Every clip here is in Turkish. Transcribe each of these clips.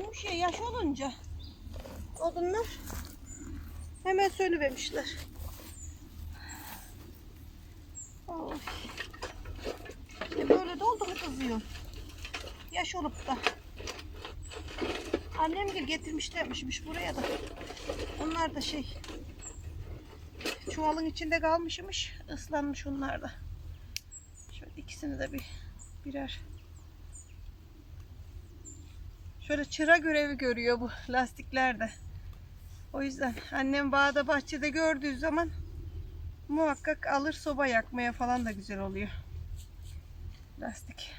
dönmüş ya yaş olunca odunlar hemen sönüvermişler. Oy. İşte böyle de oldu mu kızıyor. Yaş olup da. Annem de getirmişlermişmiş buraya da. Onlar da şey çuvalın içinde kalmışmış. ıslanmış onlar da. Şöyle ikisini de bir birer şöyle çıra görevi görüyor bu lastiklerde. O yüzden annem bağda bahçede gördüğü zaman muhakkak alır soba yakmaya falan da güzel oluyor. Lastik.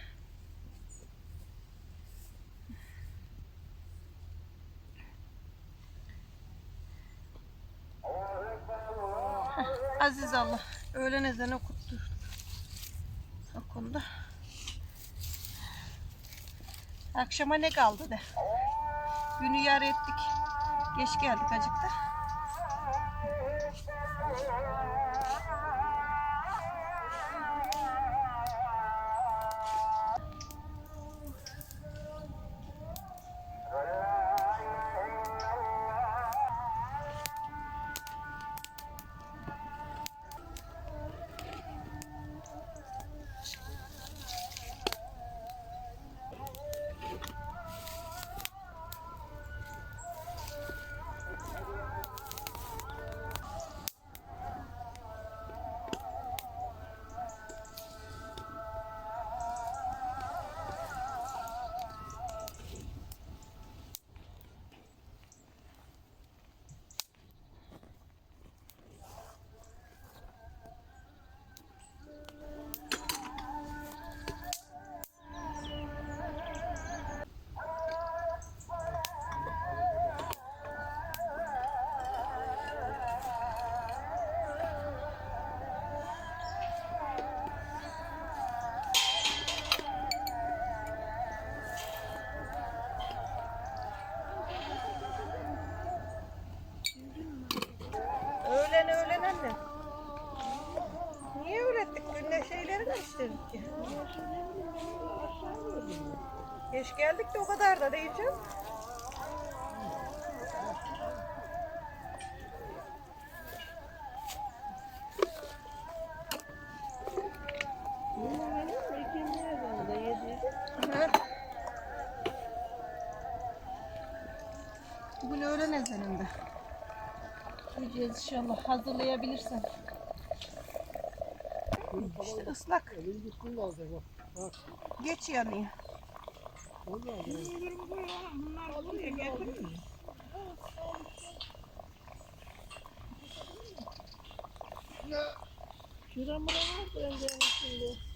Heh, Aziz Allah. Öğlen ezanı okuttu. Okundu. Akşama ne kaldı de. Günü yar ettik. Geç geldik acıkta. Hı. Bugün öğlen ezanında. Yiyeceğiz inşallah hazırlayabilirsen. İşte ıslak. Elin gitsin bak. Bak. Geç yanıyor. Vallahi Şuramına var bence şimdi.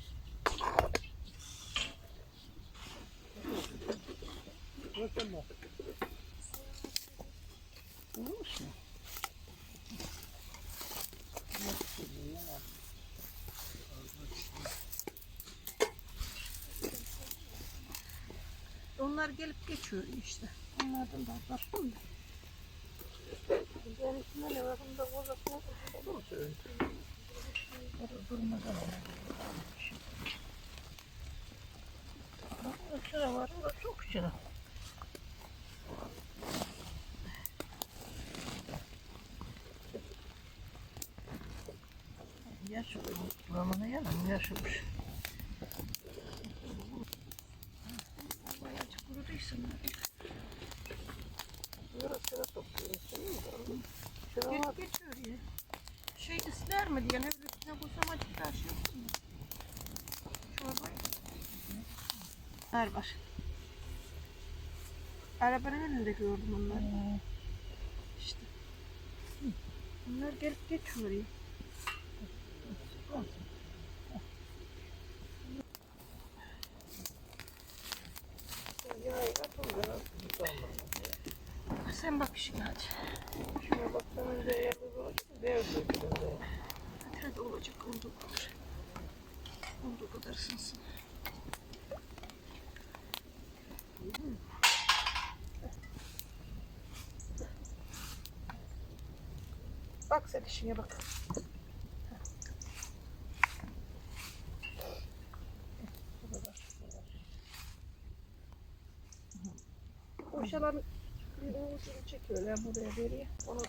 Onlar gelip geçiyor işte. Onlardan da atlattım da. Sıra var. Çok sıra. Yaş buramına yanım yaşamış. Bayağı kuruduysa Sıra sıra topluyorsun. Gelip geçiyor ya. Şey mi diye ne bileyim üstüne koysam acık daha şey olsun? Çorbayı. Ver var. Arabanın önünde gördüm onları. İşte. Bunlar gelip geçiyor ya. Sen bak işine hadi. Şuna baksanız da yalnız olacak. Devre bir Hadi hadi olacak olduğu kadar. Olduğu kadar ısınsın. Bak sen işine bak. Boşalan bir ucunu çekiyor ya buraya veriyor. Onun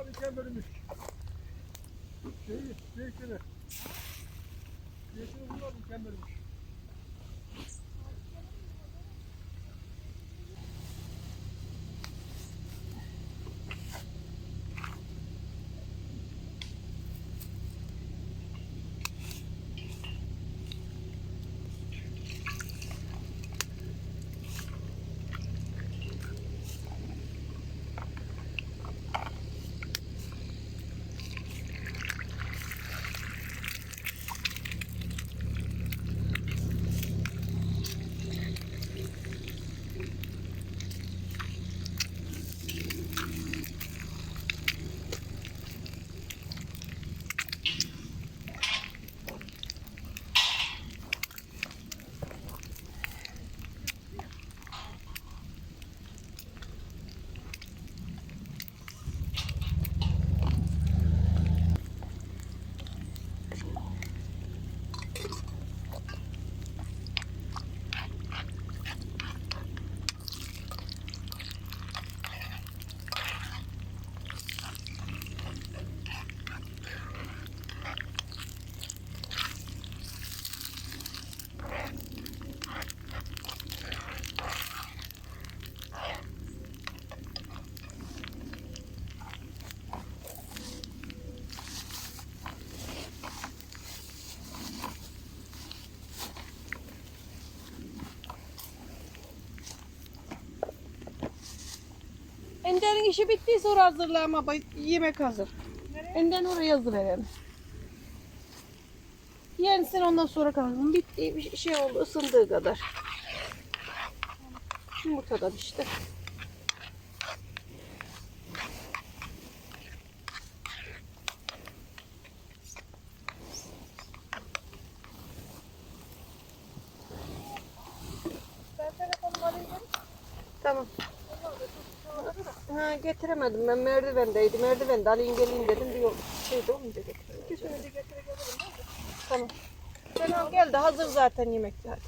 kumlar iken bölünmüş. Şeyi, zeytini. Zeytini kumlar iken bölünmüş. Ender'in işi bittiyse oraya hazırla ama yemek hazır. Ender oraya yazı verelim. Ondan sonra kalalım. Bitti bir şey oldu ısındığı kadar. Yumurtadan işte. Tamam. Ha getiremedim ben merdivendeydim. Merdivende alayım geleyim dedim. Bir yol şeyde olunca getirdim. İkisini de getirebilirim. Tamam. Sen al gel de hazır zaten yemekler.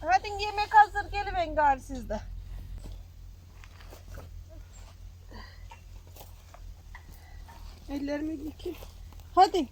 Hadi yemek hazır geliverin gari sizde. Ellerimi yıkayayım. Hadi.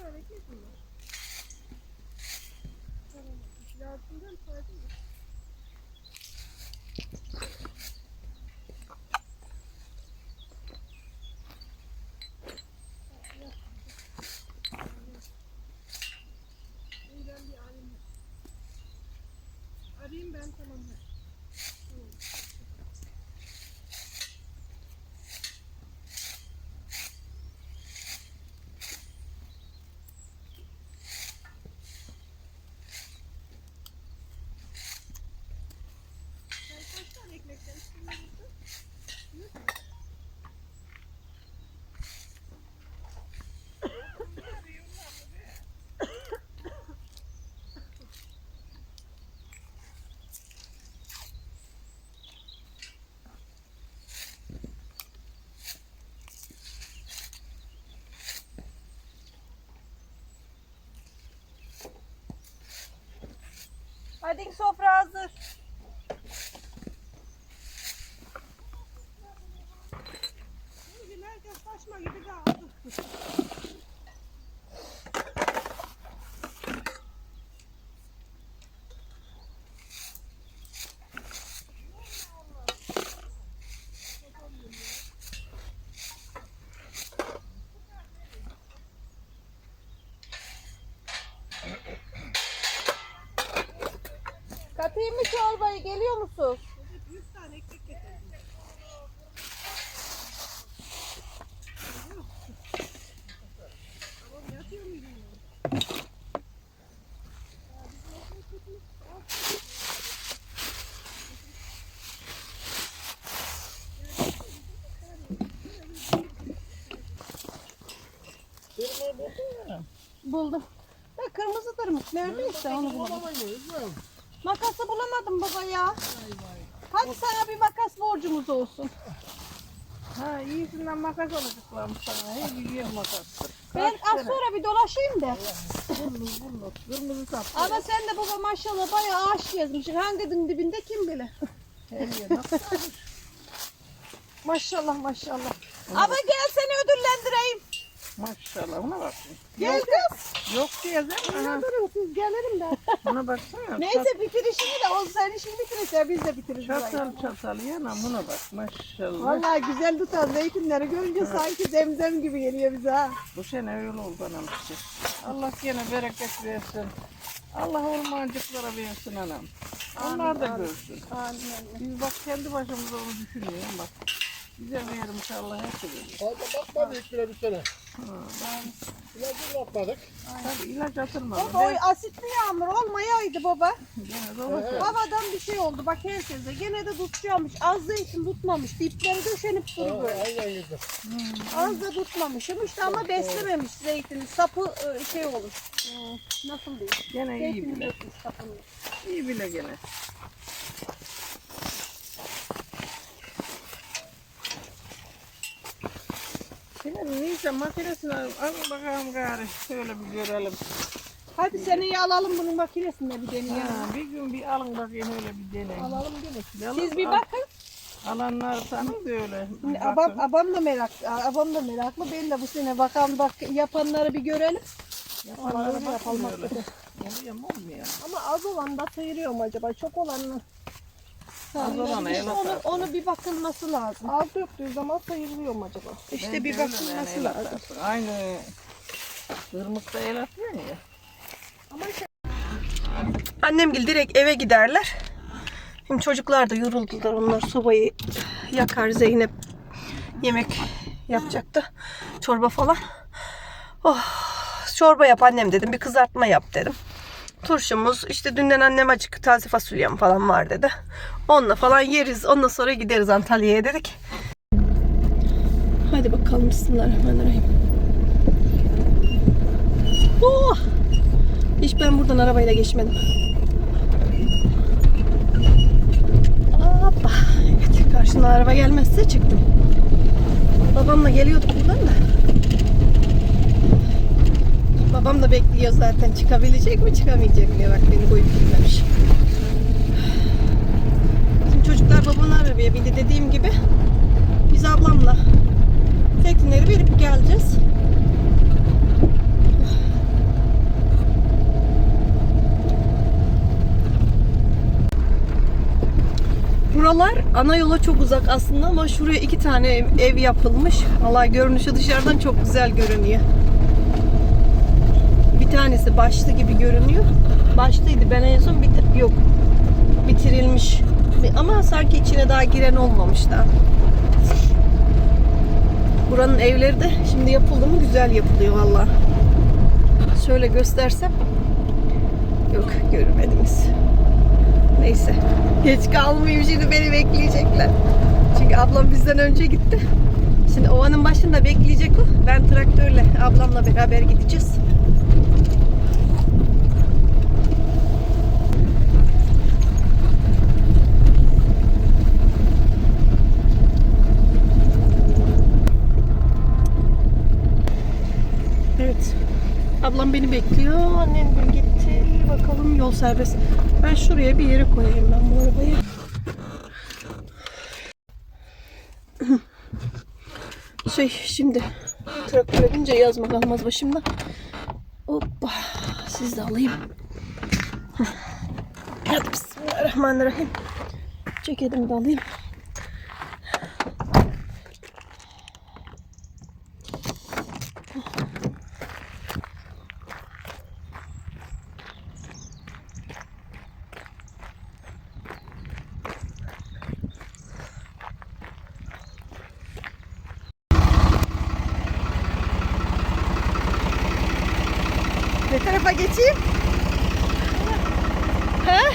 tane bunlar. Tamam. Lazımdan fayda yok. Hadi sofra hazır. Bugün herkes saçma gibi kaldı. Katayım mı çorbayı? Geliyor musun? 100 tane ekmek getirdim. Tamam yatıyor muydun ya. Buldum. Ya kırmızıdırmış. Neredeyse onu. Bulamayız mı? Makası bulamadım baba ya. Hadi sana bir makas borcumuz olsun. Ha iyisinden makas alacaklarmış sana. Hey gidiyor makas. Ben az sonra bir dolaşayım da. Kırmızı bunu. Kırmızı saplı. Ama sen de baba maşallah bayağı ağaç gezmişsin. Hanginin dibinde kim bilir. Her yer nasıl? Maşallah maşallah. Ama gel seni ödüllendireyim. Maşallah buna bak. Gel kız. Yok diyeceğim. Aha. Ne duruyorsunuz gelirim de. Buna baksana. Neyse bitirişini de o sen işini bitirirse biz de bitiririz. Çatal çatal yana buna bak. Maşallah. Vallahi güzel tutar zeytinleri görünce sanki zemzem gibi geliyor bize ha. Bu sene öyle oldu anam işte. Allah gene bereket versin. Allah ormancıklara versin anam. Onlar da görsün. Amin. Biz bak kendi başımıza onu düşünüyoruz bak. Bize vermiş Allah hep verir. Fazla bakmadık bile bir sene. İlacı bakmadık. Tabii ilaç atılmadı. Baba o asitli yağmur olmayaydı baba. Gene de olacak. Havadan bir şey oldu bak herkese. Gene de tutacakmış. Az zeytin tutmamış. Dipleri döşenip Ha, duru böyle. aynen gibi. Az da tutmamışım işte ama beslememiş zeytini. Sapı e, şey olur. Hmm, Nasıl diyeyim? Gene iyi Zeytini bile. dökmüş sapını. İyi bile gene. Senin neyse makinesini al bakalım gari. Şöyle bir görelim. Hadi seneyi alalım bunun makinesinde bir deneyelim. Ha, bir gün bir alın bakayım öyle bir deneyin. Alalım. Alın, Siz bir bakın. Alanlar tanın da öyle. Abam, abam da meraklı. Abam da meraklı. Ben de bu sene bakalım bak yapanları bir görelim. Bakın yapalım olmuyor? Ama az olan da sayırıyor mu acaba? Çok olanı. Az işte onu, onu bir bakılması lazım. Az döktüğü zaman sayılıyor mu acaba? İşte Bence bir bakılması yani, lazım. atarsın. Aynı Irmak'ta el atıyor ya. Annemgil direkt eve giderler. Şimdi çocuklar da yoruldular. Onlar sobayı yakar. Zeynep yemek yapacaktı. Çorba falan. Oh, çorba yap annem dedim. Bir kızartma yap dedim. Turşumuz işte dünden annem acık taze fasulyem falan var dedi. Onunla falan yeriz. Ondan sonra gideriz Antalya'ya dedik. Hadi bakalım Bismillahirrahmanirrahim. Oh! Hiç ben buradan arabayla geçmedim. Hoppa. Evet, karşına araba gelmezse çıktım. Babamla geliyorduk buradan da. Babam da bekliyor zaten. Çıkabilecek mi çıkamayacak mı? Bak beni koyup gitmemiş. Şimdi çocuklar babanın arabaya bindi dediğim gibi. Biz ablamla zeytinleri verip geleceğiz. Buralar ana yola çok uzak aslında ama şuraya iki tane ev yapılmış. Allah görünüşü dışarıdan çok güzel görünüyor. Bir tanesi başlı gibi görünüyor. Başlıydı ben en son bitir yok bitirilmiş. Ama sanki içine daha giren olmamış da. Buranın evleri de şimdi yapıldı mı güzel yapılıyor valla. Şöyle göstersem. Yok görmediniz. Neyse. Geç kalmayayım şimdi beni bekleyecekler. Çünkü ablam bizden önce gitti. Şimdi ovanın başında bekleyecek o. Ben traktörle ablamla beraber gideceğiz. Evet. Ablam beni bekliyor. Annem bir gitti. Bakalım yol serbest. Ben şuraya bir yere koyayım ben bu arabayı. Şey şimdi traktöre bince yazmak almaz başımda. Hoppa. Siz de alayım. Bismillahirrahmanirrahim. Ceketimi de alayım. Ne tarafa geçeyim? He?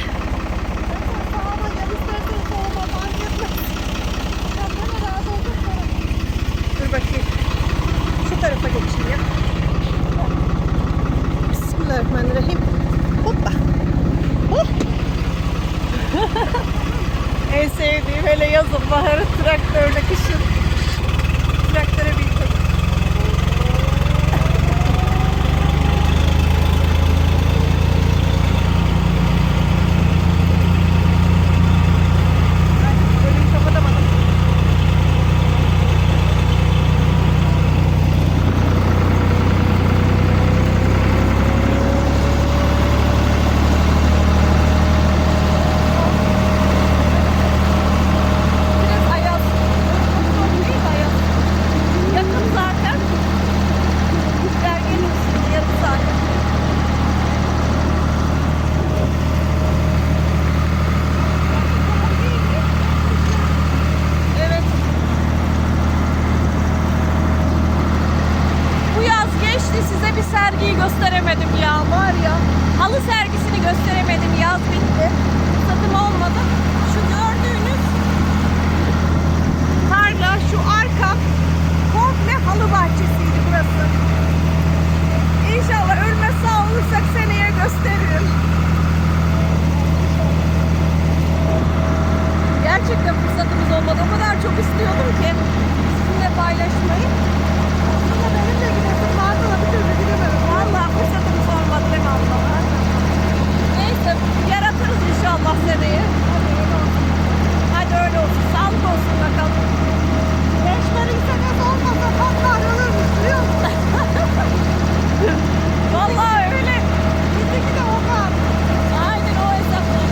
Dur bakayım. Şu tarafa geçeyim ya. Bismillahirrahmanirrahim. Hoppa. Oh. en sevdiğim hele yazın, baharı, traktörle, kışın. Traktöre bindim. Çok istiyordum ki sizinle paylaşmayı. Aslında benim de gidesim vardı ama bir türlü gidemedim. Valla fırsatımız olmadı değil mi abla? Neyse yaratırız inşallah seneye. Hadi öyle olsun. Sağlık olsun bakalım. Gençlerin senesi olmasa patlar ölürmüş biliyor musun? Vallahi öyle. Bizdeki de o kadar. Aynen o hesapla.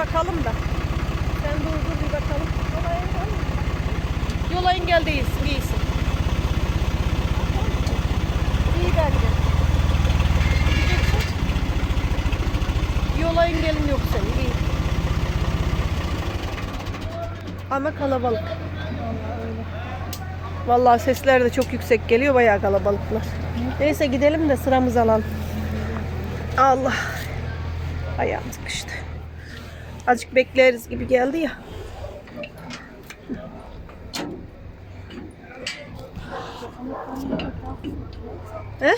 bakalım da. Sen dur dur bir bakalım. Yola engel değilsin, iyisin. İyi bence. Yola engelin yok senin, iyi. Ama kalabalık. Vallahi sesler de çok yüksek geliyor, bayağı kalabalıklar. Neyse gidelim de sıramızı alalım. Allah. Ayağım sıkıştı. Azıcık bekleriz gibi geldi ya. He?